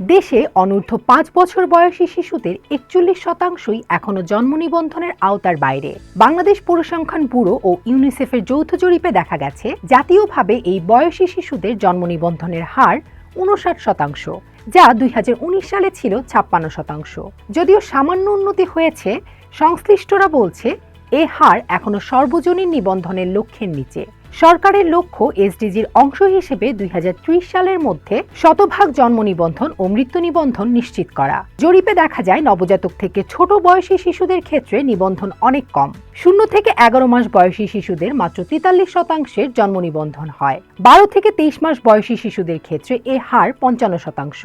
দেশে অনূর্ধ্ব পাঁচ বছর বয়সী শিশুদের একচল্লিশ শতাংশই এখনও জন্ম নিবন্ধনের আওতার বাইরে। বাংলাদেশ পরিসংখ্যান ব্যুরো ও ইউনিসেফের যৌথ জরিপে দেখা গেছে, জাতীয়ভাবে এই বয়সী শিশুদের জন্ম নিবন্ধনের হার উনষাট শতাংশ, যা দুই হাজার উনিশ সালে ছিল ছাপ্পান্ন শতাংশ। যদিও সামান্য উন্নতি হয়েছে, সংশ্লিষ্টরা বলছে, এ হার এখনও সর্বজনীন নিবন্ধনের লক্ষ্যের নিচে। সরকারের লক্ষ্য এসডিজির অংশ হিসেবে দুই হাজার ত্রিশ সালের মধ্যে শতভাগ জন্ম নিবন্ধন ও মৃত্যু নিবন্ধন নিশ্চিত করা। জরিপে দেখা যায়, নবজাতক থেকে ছোট বয়সী শিশুদের ক্ষেত্রে নিবন্ধন অনেক কম। শূন্য থেকে এগারো মাস বয়সী শিশুদের মাত্র তেতাল্লিশ শতাংশের জন্ম নিবন্ধন হয়। বারো থেকে তেইশ মাস বয়সী শিশুদের ক্ষেত্রে এ হার পঞ্চান্ন শতাংশ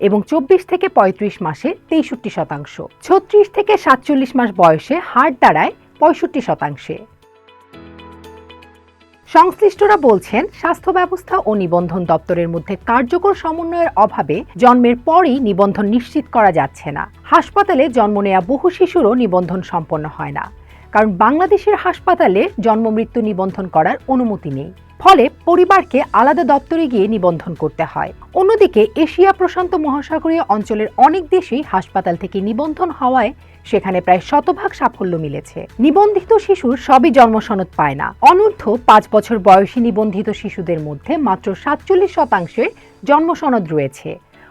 এবং চব্বিশ থেকে পঁয়ত্রিশ মাসে তেষট্টি শতাংশ। ছত্রিশ থেকে সাতচল্লিশ মাস বয়সে হার দাঁড়ায় পঁয়ষট্টি শতাংশে। সংশ্লিষ্টরা বলছেন, স্বাস্থ্য ব্যবস্থা ও নিবন্ধন দপ্তরের মধ্যে কার্যকর সমন্বয়ের অভাবে জন্মের পরই নিবন্ধন নিশ্চিত করা যাচ্ছে না। হাসপাতালে জন্ম নেয়া বহু শিশুরও নিবন্ধন সম্পন্ন হয় না। কারণ বাংলাদেশের হাসপাতালে জন্ম মৃত্যু নিবন্ধন করার অনুমতি নেই। ফলে পরিবারকে আলাদা দপ্তরে গিয়ে নিবন্ধন করতে হয়। অন্যদিকে এশিয়া প্রশান্ত মহাসাগরীয় অঞ্চলের অনেক দেশেই হাসপাতাল থেকে নিবন্ধন হওয়ায় সেখানে প্রায় শতভাগ সাফল্য মিলেছে। নিবন্ধিত শিশুর সবই জন্মসনদ পায় না। অনূর্ধ্ব পাঁচ বছর বয়সী নিবন্ধিত শিশুদের মধ্যে মাত্র সাতচল্লিশ শতাংশের জন্মসনদ রয়েছে।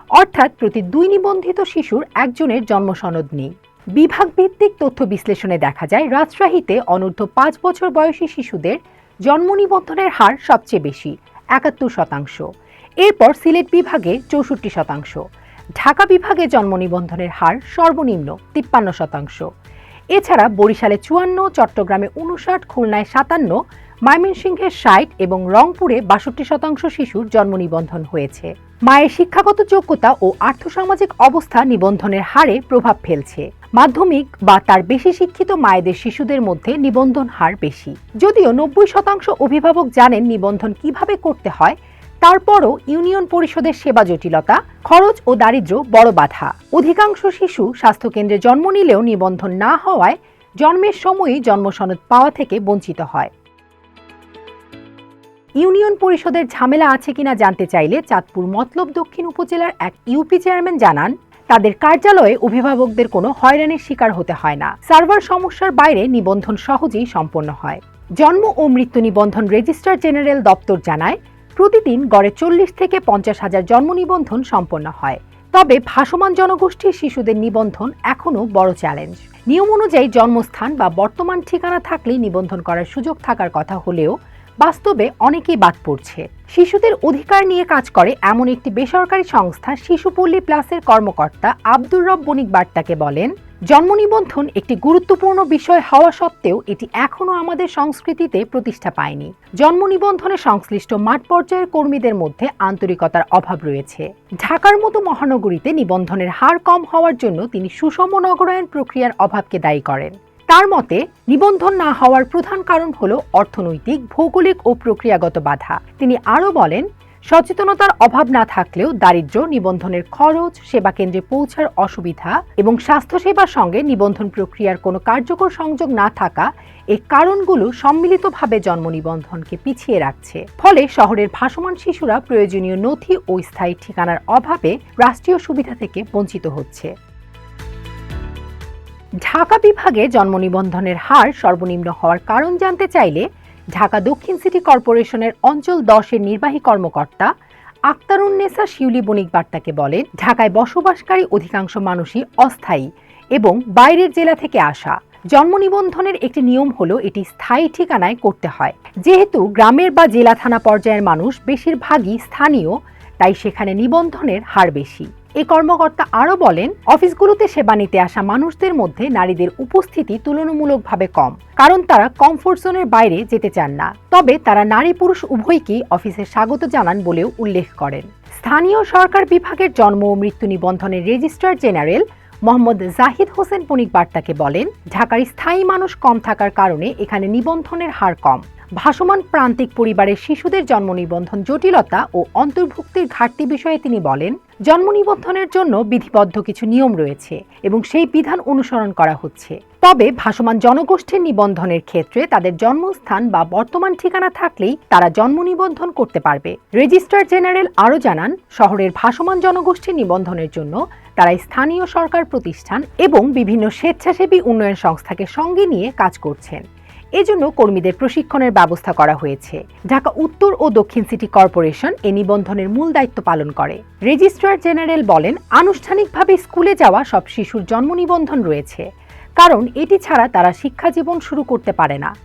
অর্থাৎ প্রতি দুই নিবন্ধিত শিশুর একজনের জন্মসনদ নেই। বিভাগ ভিত্তিক তথ্য বিশ্লেষণে দেখা যায়, রাজশাহীতে অনূর্ধ্ব পাঁচ বছর বয়সী শিশুদের জন্ম নিবন্ধনের হার সবচেয়ে বেশি, একাত্তর শতাংশ। এরপর সিলেট বিভাগে চৌষট্টি শতাংশ। ঢাকা বিভাগে জন্ম নিবন্ধনের হার সর্বনিম্ন তিপ্পান্ন শতাংশ। এছাড়া বরিশালে চুয়ান্ন, চট্টগ্রামে উনষাট খুলনায় সাতান্ন ময়মনসিংহের ষাট এবং রংপুরে বাষট্টি শতাংশ শিশুর জন্ম নিবন্ধন হয়েছে। মায়ের শিক্ষাগত যোগ্যতা ও আর্থসামাজিক অবস্থা নিবন্ধনের হারে প্রভাব ফেলছে। মাধ্যমিক বা তার বেশি শিক্ষিত মায়েদের শিশুদের মধ্যে নিবন্ধন হার বেশি। যদিও নব্বই শতাংশ অভিভাবক জানেন নিবন্ধন কীভাবে করতে হয়, তারপরও ইউনিয়ন পরিষদের সেবা জটিলতা, খরচ ও দারিদ্র্য বড় বাধা। অধিকাংশ শিশু স্বাস্থ্যকেন্দ্রে জন্ম নিলেও নিবন্ধন না হওয়ায় জন্মের সময়ই জন্মসনদ পাওয়া থেকে বঞ্চিত হয়। ইউনিয়ন পরিষদের ঝামেলা আছে কিনা জানতে চাইলে চাঁদপুর মতলব দক্ষিণ উপজেলার এক ইউপি চেয়ারম্যান জানান তাদের কার্যালয়ে অভিভাবকদের কোনো হয়রানির শিকার হতে হয় না। সার্ভার সমস্যার বাইরে নিবন্ধন সহজেই সম্পন্ন হয়। জন্ম ও মৃত্যু নিবন্ধন রেজিস্ট্রার জেনারেল দপ্তর জানায়, প্রতিদিন গড়ে চল্লিশ থেকে পঞ্চাশ হাজার জন্ম নিবন্ধন সম্পন্ন হয়। তবে ভাসমান জনগোষ্ঠীর শিশুদের নিবন্ধন এখনও বড় চ্যালেঞ্জ। নিয়ম অনুযায়ী জন্মস্থান বা বর্তমান ঠিকানা থাকলেই নিবন্ধন করার সুযোগ থাকার কথা হলেও বাস্তবে অনেকেই বাদ পড়ছে। শিশুদের অধিকার নিয়ে কাজ করে এমন একটি বেসরকারি সংস্থা শিশুপল্লী প্লাসের কর্মকর্তা আব্দুর রব বণিক বার্তাকে বলেন, জন্ম নিবন্ধন একটি গুরুত্বপূর্ণ বিষয় হওয়া সত্ত্বেও এটি এখনও আমাদের সংস্কৃতিতে প্রতিষ্ঠা পায়নি। জন্ম নিবন্ধনে সংশ্লিষ্ট মাঠ পর্যায়ের কর্মীদের মধ্যে আন্তরিকতার অভাব রয়েছে। ঢাকার মতো মহানগরীতে নিবন্ধনের হার কম হওয়ার জন্য তিনি সুষম নগরায়ণ প্রক্রিয়ার অভাবকে দায়ী করেন। তার মতে, নিবন্ধন না হওয়ার প্রধান কারণ হল অর্থনৈতিক, ভৌগোলিক ও প্রক্রিয়াগত বাধা। তিনি আরও বলেন, সচেতনতার অভাব না থাকলেও দারিদ্র্য নিবন্ধনের খরচ সেবা কেন্দ্রে পৌঁছার অসুবিধা এবং স্বাস্থ্যসেবার সঙ্গে নিবন্ধন প্রক্রিয়ার কোনো কার্যকর সংযোগ না থাকা এই কারণগুলো সম্মিলিতভাবে জন্ম নিবন্ধনকে পিছিয়ে রাখছে। ফলে শহরের ভাসমান শিশুরা প্রয়োজনীয় নথি ও স্থায়ী ঠিকানার অভাবে রাষ্ট্রীয় সুবিধা থেকে বঞ্চিত হচ্ছে। ঢাকা বিভাগে জন্ম নিবন্ধনের হার সর্বনিম্ন হওয়ার কারণ জানতে চাইলে ঢাকা দক্ষিণ সিটি কর্পোরেশনের অঞ্চল দশের নির্বাহী কর্মকর্তা আক্তারুন্নেসা শিউলি বণিক বার্তাকে বলেন, ঢাকায় বসবাসকারী অধিকাংশ মানুষই অস্থায়ী এবং বাইরের জেলা থেকে আসা। জন্ম নিবন্ধনের একটি নিয়ম হলো এটি স্থায়ী ঠিকানায় করতে হয়। যেহেতু গ্রামের বা জেলা থানা পর্যায়ের মানুষ বেশিরভাগই স্থানীয় তাই সেখানে নিবন্ধনের হার বেশি। এ কর্মকর্তা আরও বলেন, অফিসগুলোতে সেবা নিতে আসা মানুষদের মধ্যে নারীদের উপস্থিতি তুলনামূলকভাবে কম, কারণ তারা কমফোর্ট জোনের বাইরে যেতে চান না। তবে তারা নারী পুরুষ উভয়কেই অফিসে স্বাগত জানান বলেও উল্লেখ করেন। স্থানীয় সরকার বিভাগের জন্ম ও মৃত্যু নিবন্ধনের রেজিস্ট্রার জেনারেল মোহাম্মদ জাহিদ হোসেন পনিক বার্তাকে বলেন, ঢাকার স্থায়ী মানুষ কম থাকার কারণে এখানে নিবন্ধনের হার কম। ভাসমান প্রান্তিক পরিবারের শিশুদের জন্ম নিবন্ধন জটিলতা ও অন্তর্ভুক্তির ঘাটতি বিষয়ে তিনি বলেন, জন্ম নিবন্ধনের জন্য বিধিবদ্ধ কিছু নিয়ম রয়েছে এবং সেই বিধান অনুসরণ করা হচ্ছে। তবে ভাসমান জনগোষ্ঠীর নিবন্ধনের ক্ষেত্রে তাদের জন্মস্থান বা বর্তমান ঠিকানা থাকলেই তারা জন্ম নিবন্ধন করতে পারবে। রেজিস্ট্রার জেনারেল আরও জানান, শহরের ভাসমান জনগোষ্ঠীর নিবন্ধনের জন্য তারা স্থানীয় সরকার প্রতিষ্ঠান এবং বিভিন্ন স্বেচ্ছাসেবী উন্নয়ন সংস্থাকে সঙ্গে নিয়ে কাজ করছেন। এজন্য কর্মীদের প্রশিক্ষণের ব্যবস্থা করা হয়েছে। ঢাকা উত্তর ও দক্ষিণ সিটি কর্পোরেশন এ নিবন্ধনের মূল দায়িত্ব পালন করে। রেজিস্ট্রার জেনারেল বলেন, আনুষ্ঠানিকভাবে স্কুলে যাওয়া সব শিশুর জন্ম নিবন্ধন রয়েছে। কারণ এটি ছাড়া তারা শিক্ষা জীবন শুরু করতে পারে না।